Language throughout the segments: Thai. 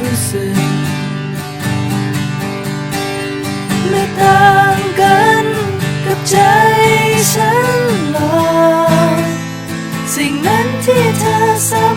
รู้สึกไม่ต่างกันกับใจฉันหรอกสิ่งนั้นที่เธอสัม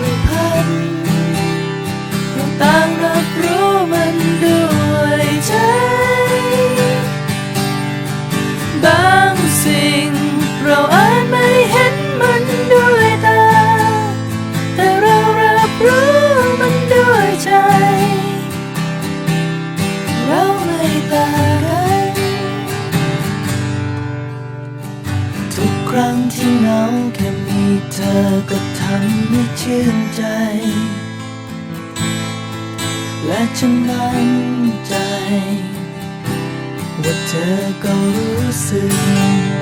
ครั้งที่เหงาแค่มีเธอก็ทำให้ชื่นใจ และฉันมั่นใจ ว่าเธอก็รู้สึก